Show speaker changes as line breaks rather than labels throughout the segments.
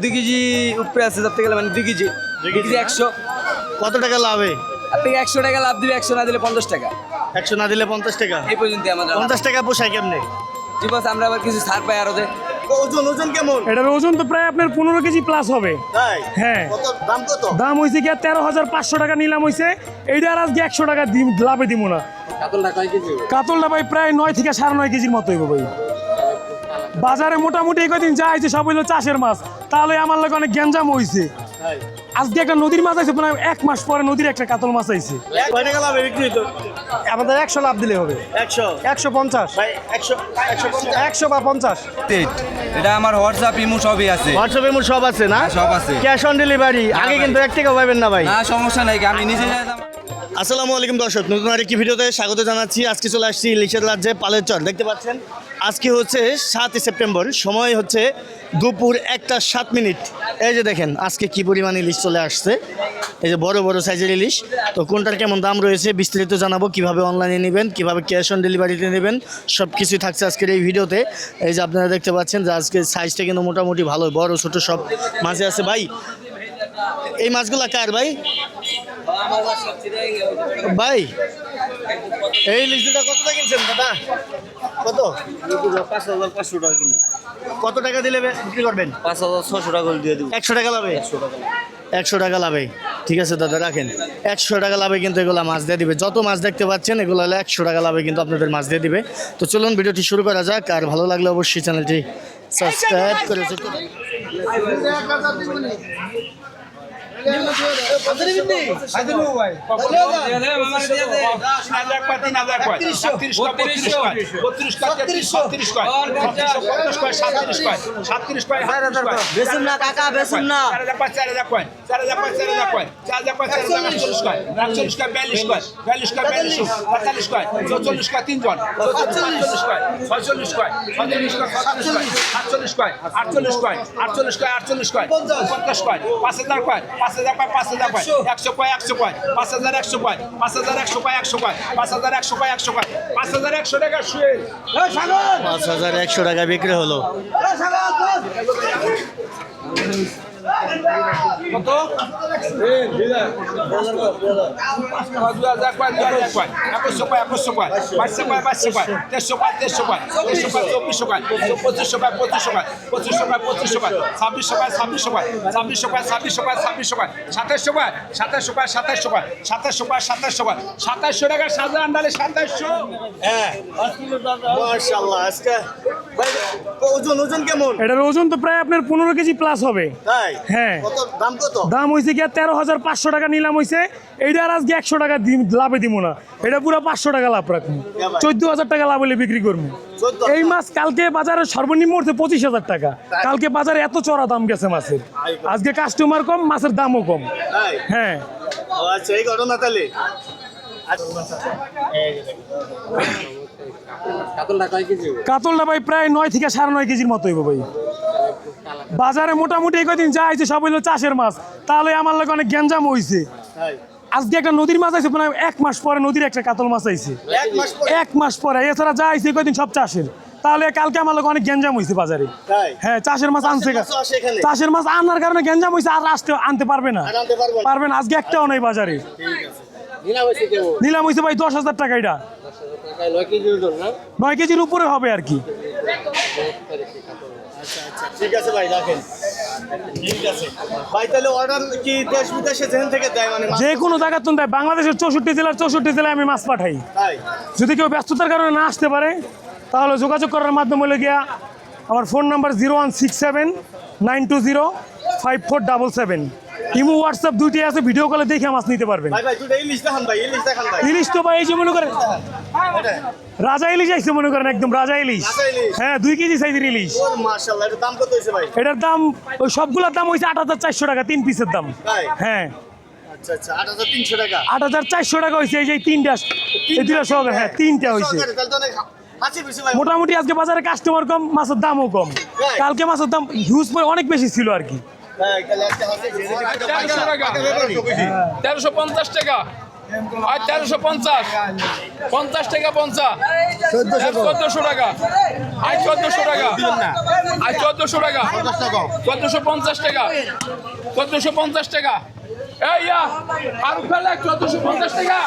দুই কেজি উপরে আছে ধরতে গেলে মানে দুই কেজি। দুই কেজি একশো।
কত টাকা লাভে
একশো টাকা লাভ দিবে একশো না দিলে পঞ্চাশ টাকা।
একশো না দিলে পঞ্চাশ টাকা?
এই পর্যন্ত আমাদের
পঞ্চাশ টাকা পোষায় কেমনে?
জি বস আমরা আবার কিছু ছাড় পাই আরও
ওজন ওজন কেমন?
এটার ওজন তো প্রায় আপনার পনেরো কেজি প্লাস হবে।
তাই?
হ্যাঁ।
দাম কত?
দাম হয়েছে কি তেরো হাজার পাঁচশো টাকা নিলাম হয়েছে এইটা আর আজকে একশো টাকা দিম লাভে দিব না। কাতলটা ভাই প্রায় নয় থেকে সাড়ে নয় কেজির মতো হইব ভাই। বাজারে মোটামুটি কদিন যা হয়েছে সব হইল চাষের মাছ। তাহলে আমার লাগে অনেক গ্যাঞ্জাম হয়েছে আজকে একটা নদীর মাছ আছে প্রায় এক মাস পরে নদীর একটা কাতল মাছ আইছে
কয় টাকা লাভে বিক্রি তো।
আমাদের একশো লাভ দিলে হবে।
একশো?
একশো পঞ্চাশ।
একশো
বা পঞ্চাশ।
এটা আমার হোয়াটসঅ্যাপ ইমো সবই আছে।
হোয়াটসঅ্যাপ মোট সব আছে না?
সব আছে।
ক্যাশ অন ডেলিভারি আগে কিন্তু এক টাকা পাবেন না ভাই।
না সমস্যা নাই আমি নিজে
আসসালামু আলাইকুম দর্শক, নতুন আরেকটি ভিডিওতে স্বাগত জানাচ্ছি। আজকে চলে আসছি ইলিশের রাজ্যে পালের চর দেখতে পাচ্ছেন? আজকে হচ্ছে সাতই সেপ্টেম্বর, সময় হচ্ছে দুপুর একটা সাত মিনিট। এই যে দেখেন, আজকে কি পরিমাণ ইলিশ চলে আসছে? এই যে বড় বড় সাইজের ইলিশ। তো কোনটার কেমন দাম রয়েছে বিস্তারিত জানাব, কীভাবে অনলাইনে নেবেন, কীভাবে ক্যাশ অন ডেলিভারিতে নেবেন সব কিছুই থাকছে আজকের এই ভিডিওতে। এই যে আপনারা দেখতে পাচ্ছেন যে আজকে সাইজটা কিন্তু মোটামুটি ভালো, বড়, ছোট সব মাঝে আছে। ভাই এই মাছগুলা কার ভাই? ভাই, এই লিচুটা কত টাকা কিনছেন দাদা? কত?
পাঁচ হাজার পাঁচশো টাকা কিনে
কত টাকা দিলে বিক্রি করবেন?
পাঁচ হাজার ছশো টাকা দিয়ে দিব
একশো টাকা লাভে? একশো টাকা লাভে। ঠিক আছে দাদা, রাখেন। একশো টাকা লাভে কিন্তু এগুলো মাছ দিয়ে দিবে। যত মাছ দেখতে পাচ্ছেন, এগুলো হলে একশো টাকা লাভে কিন্তু আপনাদের মাছ দিয়ে দিবে। তো চলুন ভিডিওটি শুরু করা যাক। আর ভালো লাগলে অবশ্যই চ্যানেলটি সাবস্ক্রাইব করে
বেসুন না কাকা বেসুন না
পাঁচ হাজার কয় পাঁচ হাজার পায় পাঁচ হাজার পায় একশো। কয় একশো কয়? পাঁচ হাজার একশো কয়? পাঁচ হাজার একশো পায় একশো কয়? পাঁচ হাজার একশো পায় একশো কয়? পাঁচ হাজার একশো টাকা শুয়ে।
পাঁচ হাজার একশো টাকা বিক্রি হলো।
কত? দু হাজার কয় দু হাজার কয় একুশশো বাইশশো বাইশশো চব্বিশশো কয় পঁচিশশো পঁচিশশো ছাব্বিশশো সাতাশশো সাতাশশো সাতাশশো সাতাশশো টাকা সাজা আন্ডারে সাতাশশো।
হ্যাঁ। আজকে ওজন ওজন কেমন?
এটার ওজন তো প্রায় আপনার পনেরো কেজি প্লাস হবে।
তাই?
হ্যাঁ।
দাম কত?
দাম হয়েছে কি তেরো হাজার পাঁচশো টাকা নিলাম হয়েছে এইটা আর আজকে একশো টাকা দিম- লাভে দিব না। এটা পুরো পাঁচশো টাকা লাভ রাখব চোদ্দ হাজার টাকা লাভ হলে বিক্রি করব এই মাছ কালকে বাজারে সর্বনিম্ন উঠছে পঁচিশ হাজার টাকা। কালকে বাজারে এত চড়া দাম গেছে মাছের। আজকে কাস্টমার কম মাছের দামও কম। হ্যাঁ।
আচ্ছা এই ঘটনা তাহলে।
কাতলটা ভাই প্রায় নয় থেকে সাড়ে নয় কেজির মতো হইব ভাই। বাজারে মোটামুটি কদিন যা সব হইল চাষের মাছ। তাহলে আমার লাগে অনেক গ্যাঞ্জাম হয়েছে আজকে একটা নদীর মাছ আছে প্রায় এক মাস পরে নদীর একটা কাতল মাছ আইছে।
এক মাস পরে?
এছাড়া যা আইছে কদিন সব চাষের। তাহলে কালকে আমার লোক অনেক গ্যাঞ্জাম হয়েছে বাজারে। হ্যাঁ চাষের মাছ আনছে? চাষের মাছ আনার কারণে গ্যাঞ্জাম হয়েছে আর আসতে আনতে পারবে না।
পারবে না।
আজকে একটাও নেই বাজারে। নিলাম হয়েছে ভাই দশ হাজার টাকা এটা। নয় কেজির উপরে হবে আর কি।
ঠিক আছে ভাই রাখেন। ঠিক আছে। ভাই তাহলে অর্ডার কি দেশ বিদেশে যেখান থেকে দেয় মানে
যে কোনো জায়গা তুমি দেয় বাংলাদেশের চৌষট্টি জেলার চৌষট্টি জেলায় আমি মাছ পাঠাই। যদি কেউ ব্যস্ততার কারণে না আসতে পারে তাহলে যোগাযোগ করার মাধ্যমে হলে গিয়া আমার phone number zero one six seven nine two zero five four double seven. Imo WhatsApp দুইটি আছে ভিডিও কলে দেখে মাছ নিতে পারবেন।
ভাই ভাই দুটো ইলিশ দেখান ভাই ইলিশ দেখান ভাই।
ইলিশ তো ভাই এই যে মনে করেন রাজা ইলিশ আইছে মনে করেন একদম রাজা ইলিশ। হ্যাঁ দুই কেজি সাইজের ইলিশ।
এটার দাম কত হয়েছে ভাই?
এটার দাম ওই সবগুলোর দাম হয়েছে আট হাজার চারশো টাকা তিন পিসের দাম। হ্যাঁ।
আচ্ছা আচ্ছা আট হাজার
চারশো টাকা হয়েছে এই যে তিনটা এই দুটা সহকারে হ্যাঁ তিনটা হয়েছে মোটামুটি আজকে বাজারে কাস্টমার কম মাছের দামও কম। কালকে মাছের দাম হিউজ অনেক বেশি ছিল আর কি।
তেরোশো পঞ্চাশ টাকা। আর তেরোশো পঞ্চাশ। পঞ্চাশ টাকা পঞ্চাশ চোদ্দশো টাকা। আর চোদ্দশো টাকা। আর চোদ্দশো টাকা। চোদ্দশো পঞ্চাশ টাকা। চোদ্দশো পঞ্চাশ টাকা। এই ইয়া ফারুক ফেলে চোদ্দশো পঞ্চাশ টাকা।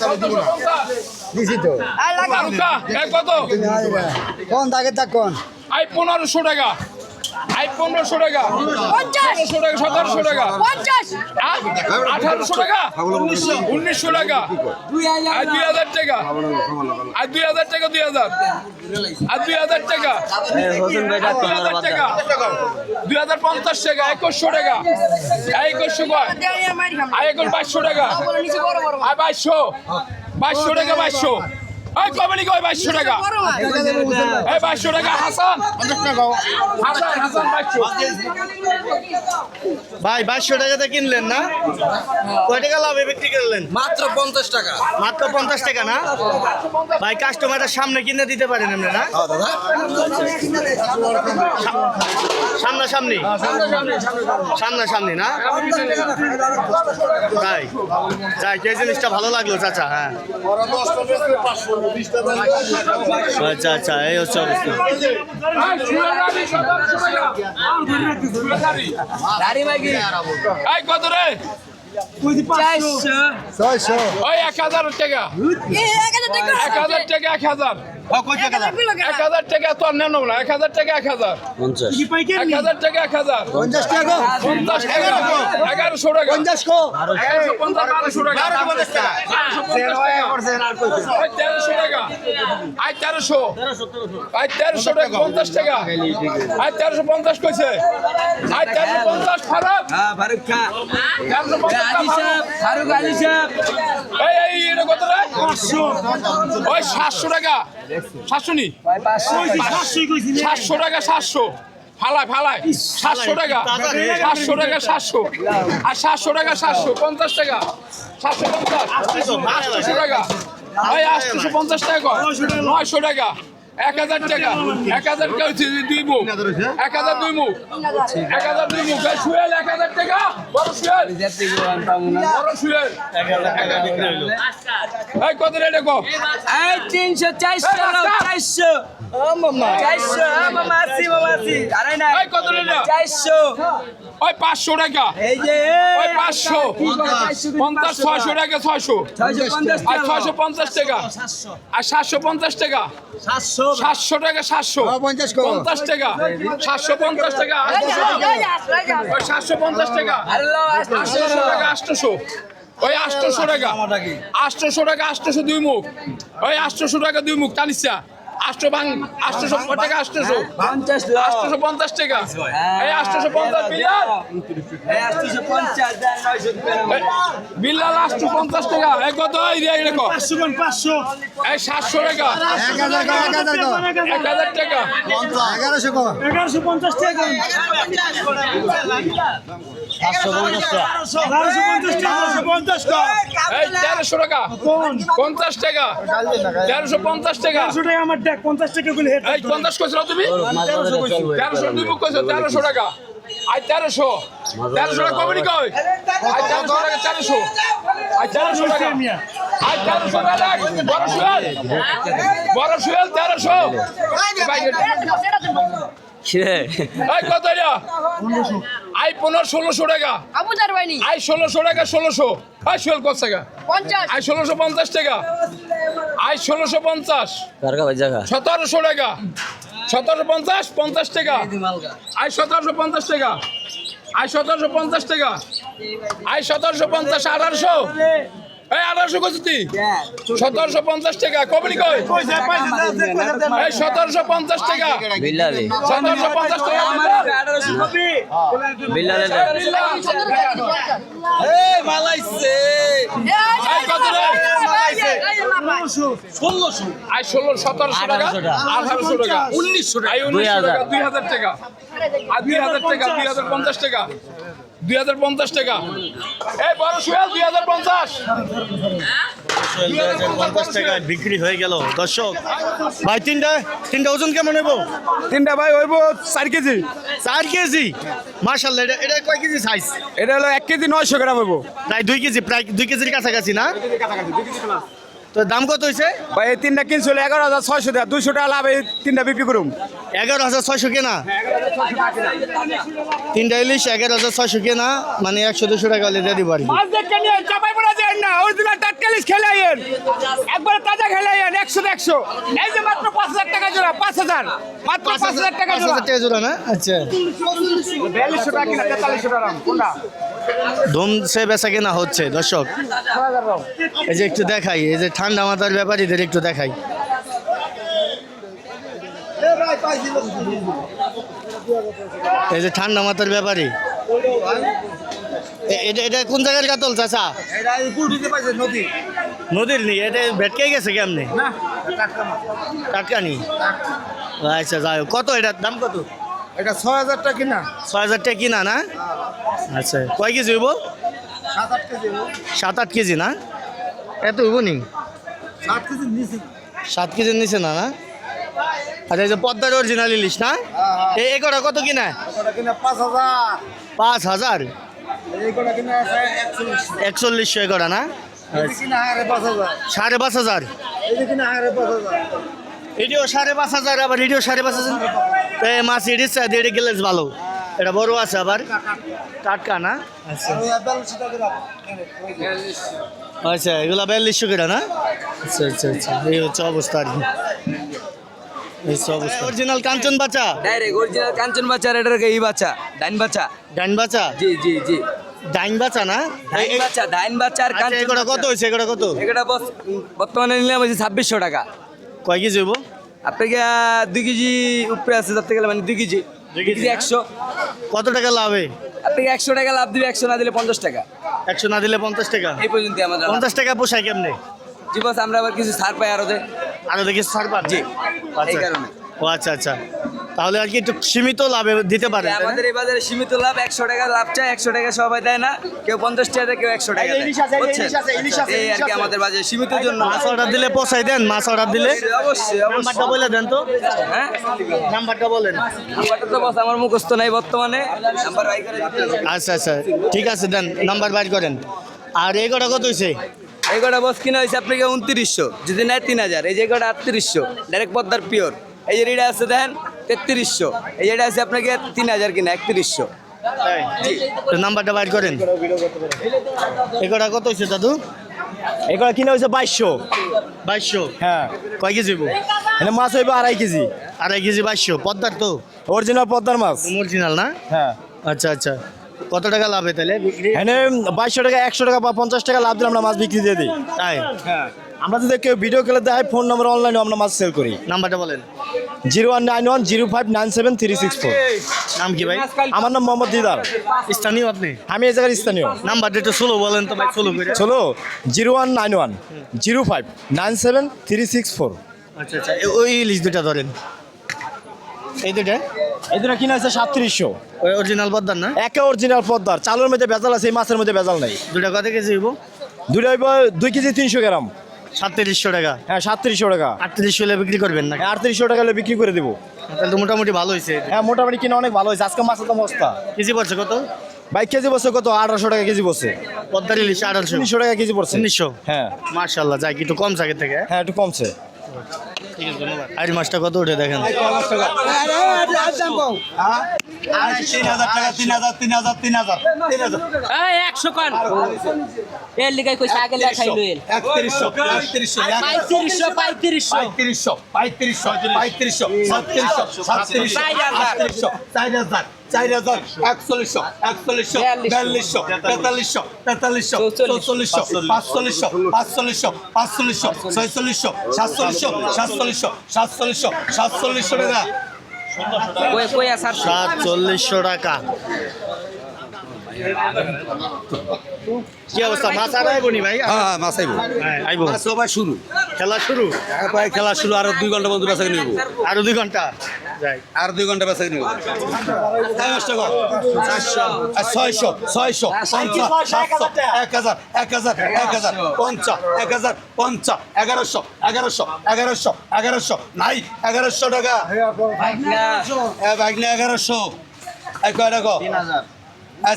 চোদ্দশো পঞ্চাশ। কত?
কোন দাগের দাগ কোন?
আই পনেরোশো টাকা। আই পনেরোশো টাকা। ষোলোশো টাকা সতেরোশো টাকা। আঠারোশো টাকা। উনিশশো। টাকা। আর দুই হাজার টাকা। আর দুই হাজার টাকা দুই হাজার। আর দুই হাজার টাকা। দুই হাজার টাকা। দুই হাজার পঞ্চাশ টাকা একুশশো টাকা। একুশশো আর একুশ বাইশশো টাকা। আর বাইশশো। বাইশশো টাকা বাইশশো। এই কমেডি কয় বাইশশো টাকা। এই বাইশশো টাকা হাসান। হাসান হাসান বাইশশো।
ভাই বাইশশো টাকাতে কিনলেন না? কয় টাকা লাভে বিক্রি করলেন?
মাত্র পঞ্চাশ টাকা।
মাত্র পঞ্চাশ টাকা না? ভাই কাস্টমারের সামনে কিনে দিতে পারেন আপনি না? সামনাসামনি? সামনাসামনি না? তাই। তাই এই জিনিসটা ভালো লাগল চাচা হ্যাঁ। আচ্ছা আচ্ছা এই হচ্ছে অবস্থা।
কত রে? ওই এক হাজার টাকা। এক হাজার টাকা এক হাজার। এক হাজার টাকা তো আর নেন না এক হাজার টাকা এক হাজার। এক হাজার টাকা এক হাজার।
পঞ্চাশ টাকা
পঞ্চাশ টাকা। এগারোশো টাকা।
পঞ্চাশ কো?
এগারোশো পঞ্চাশ বারোশো টাকা। তেরোশো টাকা। আই তেরোশো। আই তেরোশো টাকা পঞ্চাশ টাকা। আই তেরোশো পঞ্চাশ কইছে। আই তেরোশো পঞ্চাশ
ফারুক।
তেরোশো পঞ্চাশ
ফারুক। আলী সাহেব।
এই এই এটা কত রে? ওই সাতশো টাকা। সাতশো নি? সাতশো টাকা সাতশো। ফালায় ফালায় সাতশো টাকা। সাতশো টাকা সাতশো। আর সাতশো টাকা সাতশো পঞ্চাশ টাকা। সাতশো পঞ্চাশ। আটশোশো টাকা। ওই আটশোশো পঞ্চাশ টাকা কর। নয়শো টাকা। এক হাজার টাকা। এক হাজার টাকা হচ্ছে দুই মুখ। এক হাজার দুই মুখ। এক হাজার দুই মুখ। শুয়েল এক হাজার টাকা। বড় শুয়েল। বড় শুয়েল। এই কত রেটে কো?
এই তিনশো চারশো চারশো।
পাঁচশো টাকা। ওই পাঁচশো। পঞ্চাশ ছয়শো টাকা ছয়শো।
ছয়শো পঞ্চাশ
আর ছয়শো পঞ্চাশ টাকা। আর সাতশো পঞ্চাশ টাকা।
সাতশো।
সাতশো টাকা সাতশো।
পঞ্চাশ
পঞ্চাশ টাকা। সাতশো পঞ্চাশ টাকা আটশোশো টাকা ওই সাতশো পঞ্চাশ টাকা। আটশো। টাকা আটশো। ওই আটশো টাকা। আটশো টাকা। আটশো দুই মুখ। ওই আটশো টাকা দুই মুখ টানিসা আটশো ভাঙ আটশোশো টাকা আটশোশো।
লাও।
আটশোশো পঞ্চাশ টাকা। এই আটশোশো পঞ্চাশ বিল্লাল। বিল্লাল আটশো পঞ্চাশ টাকা। এই কত? এই রে এই রে
পাঁচশো
এই সাতশো টাকা।
এক হাজার
টাকা
এগারোশো
এগারোশো পঞ্চাশ টাকা। বারোশো পঞ্চাশ টাকা পঞ্চাশ টাকা।
এই তেরোশো টাকা। পঞ্চাশ টাকা। তেরোশো পঞ্চাশ টাকা।
আমার দেখ পঞ্চাশ টাকা গুলো
এই পঞ্চাশ কইছিল তুমি? তেরোশো দুই বুক কইছো তেরোশো টাকা। আই তেরোশো। তেরোশো টাকা কবে কই আই তেরোশো টাকা তেরোশো। আই তেরোশো টাকা। আই তেরোশো টাকা বড় শুয়াল। বড় শুয়াল তেরোশো। এই কত আই পনেরো ষোলোশো টাকা।
আবুজার বাহিনী
আই ষোলোশো টাকা ষোলোশো। আই ষোল কত টাকা?
পঞ্চাশ।
আই ষোলোশো পঞ্চাশ টাকা। আই ষোলোশো পঞ্চাশ। সতেরোশো টাকা। সতেরোশো পঞ্চাশ পঞ্চাশ টাকা। আই সতেরোশো পঞ্চাশ টাকা। আই সতেরোশো পঞ্চাশ টাকা। আই সতেরোশো পঞ্চাশ আঠারোশো। এই আঠারোশো কত তুই? সতেরোশো পঞ্চাশ টাকা কবলি কই? এই সতেরোশো পঞ্চাশ টাকা। সতেরোশো পঞ্চাশ টাকা
আঠারোশো কপি
এই কত রে? আই ষোলো সতেরোশো টাকা আঠারোশো টাকা। উনিশশো টাকা। উনিশশো টাকা দুই হাজার। টাকা। দুই হাজার টাকা দুই হাজার পঞ্চাশ টাকা। দুই হাজার পঞ্চাশ টাকা। এই বড় সোহেল দুই হাজার পঞ্চাশ।
পঞ্চাশ টাকায় বিক্রি হয়ে গেল। দর্শক ভাই তিনটা তিনটা ওজন কেমন নেব
তিনটা ভাই হইব চার কেজি।
চার কেজি? মার্শাল্লাহ এটা এটা কয় কেজি সাইজ
এটা হলো এক কেজি নয়শো গ্রাম হইব।
প্রায় দুই কেজি প্রায় দুই কেজির কাছাকাছি না? তো দাম কত হয়েছে
ভাই এই তিনটা কিনছিল এগারো হাজার ছয়শো টাকা। দুইশো টাকা লাভ এই তিনটা বিক্রি করুম।
এগারো হাজার ছয়শো কেনা? তিনটা ইলিশ এগারো হাজার ছয়শো কেনা মানে একশো দুশো টাকা হলে দিয়ে দিব আর কি।
না অরিজিনাল টাটকালিশ খেলে আইয়েন। একবারে তাজা খেলে আইয়েন একশো একশো এই যে মাত্র পাঁচ হাজার টাকা জোড়া পাঁচ হাজার। মাত্র পাঁচ হাজার টাকা জোড়া।
হাজার টাকা জোড়া না? আচ্ছা।
বিয়াল্লিশশো টাকা কিনা তেতাল্লিশশো টাকা কোনটা?
ধুম সে বেচা কেনা হচ্ছে দর্শক। এই যে একটু দেখাই এই যে ঠান্ডা মাথার ব্যাপারীদের একটু দেখাই। এই যে ঠান্ডা মাথার ব্যাপারী। এটা এটা কোন জায়গার কাতল চাচা? নদীর নি এটা ভেটকে গেছে কেমনে? টাটকা নি? আচ্ছা যাই। কত এটার দাম কত?
এটা ছয় হাজার টাকা কিনা।
ছয় হাজার টাকা কিনা না? আচ্ছা কয় কেজি হইব?
সাত আট কেজি
সাত আট কেজি না? এত হইব নি?
সাত কেজি নিচে।
সাত কেজির নিচে না না? আচ্ছা এই যে পদ্মার অরিজিনাল ইলিশ না? এই এই কটা কত কিনা?
পাঁচ হাজার।
পাঁচ হাজার? একচল্লিশশো। এ কটা না? সাড়ে পাঁচ হাজার? এটিও সাড়ে পাঁচ হাজার আবার এটিও সাড়ে পাঁচ হাজার? মাছ এটির চাই এটি গেলে ভালো। এটা বড় আছে আবার। টাটকা না? আচ্ছা। এগুলো বিয়াল্লিশশো কেটা না? আচ্ছা আচ্ছা আচ্ছা। এই হচ্ছে অবস্থা আর কি। অরিজিনাল কাঞ্চন বাচ্চা
ডাইরেক্ট অরিজিনাল কাঞ্চন বাচ্চা এটার এই বাচ্চা ডাইন বাচ্চা
ডাইন বাচ্চা
জি জি জি
ডাইন বাচ্চা না
ডাইন
এই- এই-
বাচ্চা ডাইন বাচ্চা আর কাঞ্চন
এগুলো কত
বস বর্তমানে নিলাম টাকা।
কয় কেজি হইব?
আপনাকে দুই কেজি উপরে আছে ধরতে গেলে মানে দুই কেজি। দুই কেজি একশো।
কত টাকা লাভে
আপনাকে একশো টাকা লাভ দিবে একশো না দিলে পঞ্চাশ টাকা।
একশো না দিলে পঞ্চাশ টাকা।
এই পর্যন্ত আমাদের
পঞ্চাশ টাকা পোষায় কেমনে?
জি বস আমরা আবার কিছু ছাড় পাই আরও দেয়
আরও দেখি ছাড় পান?
জি। এই কারণে।
ও আচ্ছা আচ্ছা। তাহলে আর কি একটু সীমিত লাভে দিতে পারেন
আমাদের এই বাজারে সীমিত লাভ একশো টাকা লাভ চাই একশো টাকা সবাই দেয় না। কেউ পঞ্চাশ টাকা কেউ একশো টাকা দেয়। এই আর কি আমাদের বাজারে সীমিতের জন্য।
মাছ অর্ডার দিলে পোষাই দেন মাছ অর্ডার দিলে।
অবশ্যই
নাম্বারটা বলে দেন তো।
হ্যাঁ?
নাম্বারটা বলেন।
নাম্বারটা তো বস আমার মুখস্থ নাই বর্তমানে। নাম্বার বাই করে দিতে হবে।
আচ্ছা আচ্ছা। ঠিক আছে দেন নাম্বার বাইর করেন। আর এই কটা কত হয়েছে
এই কটা বস কিনা হয়েছে আপনাকে উনত্রিশশো যদি নেয় তিন হাজার। এই যে কটা আটত্রিশশো ডাইরেক্ট পদ্মার পিওর এই যে রিডা আছে দেন তেত্রিশশো। এই যেটা আছে আপনাকে তিন হাজার কিনা একত্রিশশো।
নাম্বারটা বাইর করেন। এই কত হয়েছে দাদু?
এগুলো কিনা হয়েছে বাইশশো।
বাইশশো?
হ্যাঁ।
কয় কেজি হইব?
এখানে মাছ হইবে আড়াই কেজি।
আড়াই কেজি বাইশশো। পদ্মার তো?
অরিজিনাল পদ্মার মাছ।
অরিজিনাল না?
হ্যাঁ।
আচ্ছা আচ্ছা। কত টাকা লাভে তাহলে বিক্রি?
এখানে বাইশশো টাকা একশো টাকা বা পঞ্চাশ টাকা লাভ দিলে আমরা মাছ বিক্রি দিয়ে দিই।
তাই?
আমরা যদি কেউ ভিডিও খেলে দেয় ফোন নম্বর অনলাইনে আমরা মাছ সেল করি।
নাম্বারটা বলেন।
Zero one nine one zero five nine seven three six four.
নাম কি ভাই?
আমার নাম মোহাম্মদ দিদার।
স্থানীয় আপনি?
আমি এই জায়গার স্থানীয়।
নাম্বারটা একটু স্লো বলেন তো ভাই স্লো করে।
Zero one nine one zero five nine seven three six four.
আচ্ছা আচ্ছা। ওই লিস্ট দুটা ধরেন। এই দুটা
এই দুটো কিনা আছে সাতত্রিশশো।
ওই অরিজিনাল পদ্মার না?
একে অরিজিনাল পদ্মার। চালের মধ্যে বেজাল আছে এই মাছের মধ্যে বেজাল নাই।
দুটা কত কেজি হইব?
দুটো হইব দুই কেজি তিনশো গ্রাম।
সাতত্রিশশো টাকা।
হ্যাঁ সাতত্রিশশো টাকা।
আটত্রিশশো হলে বিক্রি করবেন না
আটত্রিশশো টাকা হলে বিক্রি করে দেবো।
তাহলে মোটামুটি ভালো হয়েছে
হ্যাঁ মোটামুটি কিনা অনেক ভালো হয়েছে আজকে মাছের দাম অবস্থা
কেজি পড়ছে কত?
বাইক কেজি বসে কত? আঠারোশো টাকা কেজি বসে
পদ্মার ইলিশ আঠারোশো।
তিনশো টাকা কেজি পড়ছে।
উনিশশো
হ্যাঁ।
মার্শাল্লাহ যাই একটু কম জায়গা থেকে।
হ্যাঁ একটু কমছে।
ঠিক ধন্যবাদ মাছটা কত উঠে দেখেন
একশো কর এর লিগাই কইছে আগে লেখাই লইল পঁয়ত্রিশশো পঁয়ত্রিশশো।
একচল্লিশশো একচল্লিশশো বিয়াল্লিশশো তেতাল্লিশশো তেতাল্লিশশো চৌচল্লিশশো পাঁচচল্লিশশো পাঁচচল্লিশশো পাঁচচল্লিশশো ছয়চল্লিশশো সাতচল্লিশশো সাতচল্লিশশো সাতচল্লিশশো সাতচল্লিশশো টাকা।
সাতচল্লিশশো টাকা। কি অবস্থা? মাছ আর আইব নি ভাই?
হ্যাঁ মাছ আইব।
আইব।
মাছ সবাই শুরু।
খেলা শুরু?
প্রায় খেলা শুরু আরও দুই ঘণ্টা বন্ধু বেসা নিব
আরও দুই ঘণ্টা? যাই।
আর দুই ঘণ্টা বেসা নিব ছয়শো ছয়শো পঞ্চাশ সাতশো এক হাজার এক হাজার এক হাজার পঞ্চাশ এক হাজার পঞ্চাশ এগারোশো এগারোশো এগারোশো এগারোশো নাই এগারোশো টাকা। এগারোশো। এক কয় টাকা?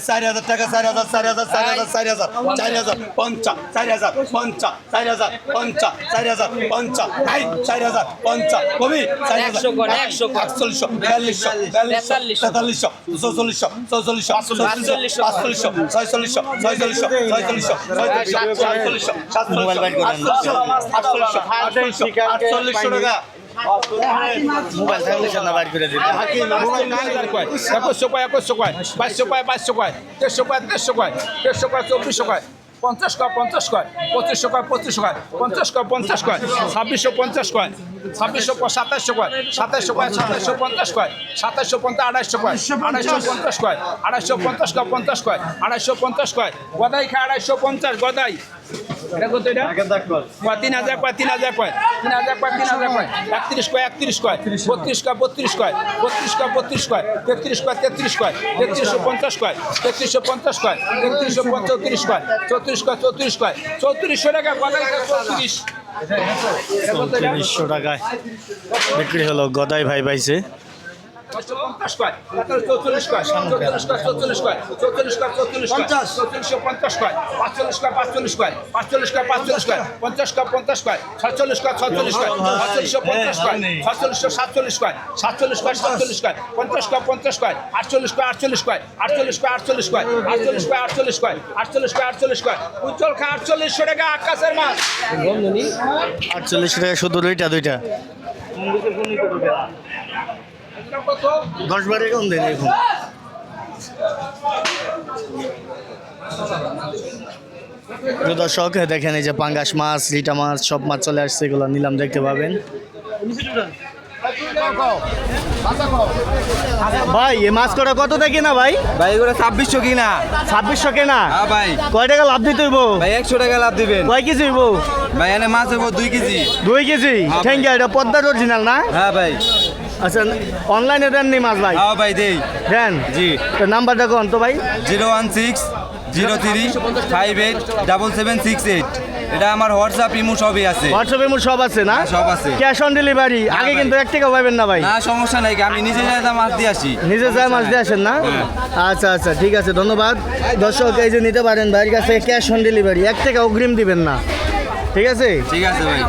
চারি হাজার টাকা চারি হাজার চারি হাজার চারি হাজার চারি হাজার চারি হাজার পঞ্চা চারি হাজার পঞ্চা চারি হাজার পঞ্চা চারি হাজার পঞ্চা নাই চারি হাজার পঞ্চা কবি চারি হাজার
একশো।
আটচল্লিশশো বিয়াল্লিশশো বিয়াল্লিশশো
তেতাল্লিশশো।
চৌচল্লিশশো চৌচল্লিশশো
পাঁচচল্লিশশো।
পাঁচচল্লিশশো ছয়চল্লিশশো ছয়চল্লিশশো ছয়চল্লিশশো ছয়চল্লিশশো সাতচল্লিশশো
করেন।
আটচল্লিশশো আটচল্লিশশো আটচল্লিশশো আটচল্লিশশো টাকা
মোবাইল থাকলে সামনে বাইর করে দিতে
একুশশো কয় একুশশো কয় বাইশশো কয় বাইশশো কয় তেরোশো কয় তেরোশো কয় তেরোশো কয় চব্বিশশো কয় পঞ্চাশ কয় পঞ্চাশ কয় পঁচিশশো কয় পঁচিশশো কয় পঞ্চাশ কয় পঞ্চাশ কয় ছাব্বিশশো পঞ্চাশ কয় ছাব্বিশশো সাতাশশো কয় সাতাশশো কয় সাতাশশো পঞ্চাশ কয় সাতাশশো পঞ্চাশ আড়াইশো কয় আড়াইশো পঞ্চাশ কয় আড়াইশো পঞ্চাশ কয় পঞ্চাশ কয় আড়াইশো পঞ্চাশ কয় গদাই খায় আড়াইশো পঞ্চাশ গদাই এটা কত এটা? কয়? তিন হাজার কয় তিন হাজার কয়? তিন হাজার কয় তিন হাজার কয়? একত্রিশ কয় একত্রিশ কয়? বত্রিশ কয় বত্রিশ কয়? বত্রিশ কয় বত্রিশ কয়? তেত্রিশ কয় তেত্রিশ কয়? তেত্রিশশো পঞ্চাশ কয়? তেত্রিশশো পঞ্চাশ কয়? তেত্রিশশো চৌত্রিশ কয়? চৌত্রিশ কয় চৌত্রিশ কয়? চৌত্রিশশো টাকা চৌত্রিশ।
টাকায় বিক্রি হলো গদাই ভাই পাইছে।
ছয়শো পঞ্চাশ কয় তারপরে চৌচল্লিশ কয় চৌচল্লিশ কয় চৌচল্লিশ কয় চৌচল্লিশ কয় চৌচল্লিশ কয় চৌচল্লিশশো পঞ্চাশ কয় পাঁচচল্লিশ কয় পাঁচচল্লিশ কয় পাঁচচল্লিশ কয় পাঁচচল্লিশ কয় পঞ্চাশ কয় পঞ্চাশ কয় সাতচল্লিশ কয় ছচল্লিশ কয় সাতচল্লিশশো পঞ্চাশ কয় সাতচল্লিশশো সাতচল্লিশ কয় সাতচল্লিশ কয় সাতচল্লিশ কয় পঞ্চাশ কয় পঞ্চাশ কয় আটচল্লিশ কয় আটচল্লিশ কয় আটচল্লিশ কয় আটচল্লিশ কয় আটচল্লিশ কয় আটচল্লিশ কয় আটচল্লিশ কয় আটচল্লিশ কয় উজ্জ্বল খা আটচল্লিশশো টাকা আকাশের মাছ।
আটচল্লিশ টাকা শুধু দুইটা দুইটা। দশ বারে কম দেন এখন। দর্শক দেখেন এই যে পাঙ্গাস মাছ লিটা মাছ সব মাছ চলে আসছে এগুলো নিলাম দেখতে পাবেন। ভাই এই মাছ কটা কত থেকে না ভাই?
ভাই এগুলো ছাব্বিশশো কিনা।
ছাব্বিশশো কেনা?
হ্যাঁ ভাই।
কয় টাকা লাভ দিতে হইব?
ভাই একশো টাকা লাভ দিবেন।
কয় কেজি হইব?
ভাই এনে মাছ হইব দুই কেজি।
দুই কেজি? থ্যাংক ইউ এটা পদ্মার অরিজিনাল না?
হ্যাঁ ভাই।
আচ্ছা অনলাইনে দেন নি মাছ ভাই?
হ্যাঁ ভাই দেই।
দেন।
জি।
তো নাম্বারটা কোন? তো ভাই?
Zero one six zero three five eight double seven six eight. এটা আমার হোয়াটসঅ্যাপ ইমো সবই আছে।
হোয়াটসঅ্যাপে মোট সব আছে না?
হ্যাঁ, সব আছে।
ক্যাশ অন ডেলিভারি আগে কিন্তু এক টাকা পাবেন না ভাই।
না সমস্যা নাই আমি নিজে যাই মাছ দিয়ে আসি।
নিজে যায় মাছ দিয়ে আসেন না?
হ্যাঁ।
আচ্ছা আচ্ছা ঠিক আছে ধন্যবাদ। দর্শক এই যে নিতে পারেন ভাইয়ের কাছে ক্যাশ অন ডেলিভারি এক টাকা অগ্রিম দিবেন না। ঠিক আছে?
ঠিক আছে ভাই।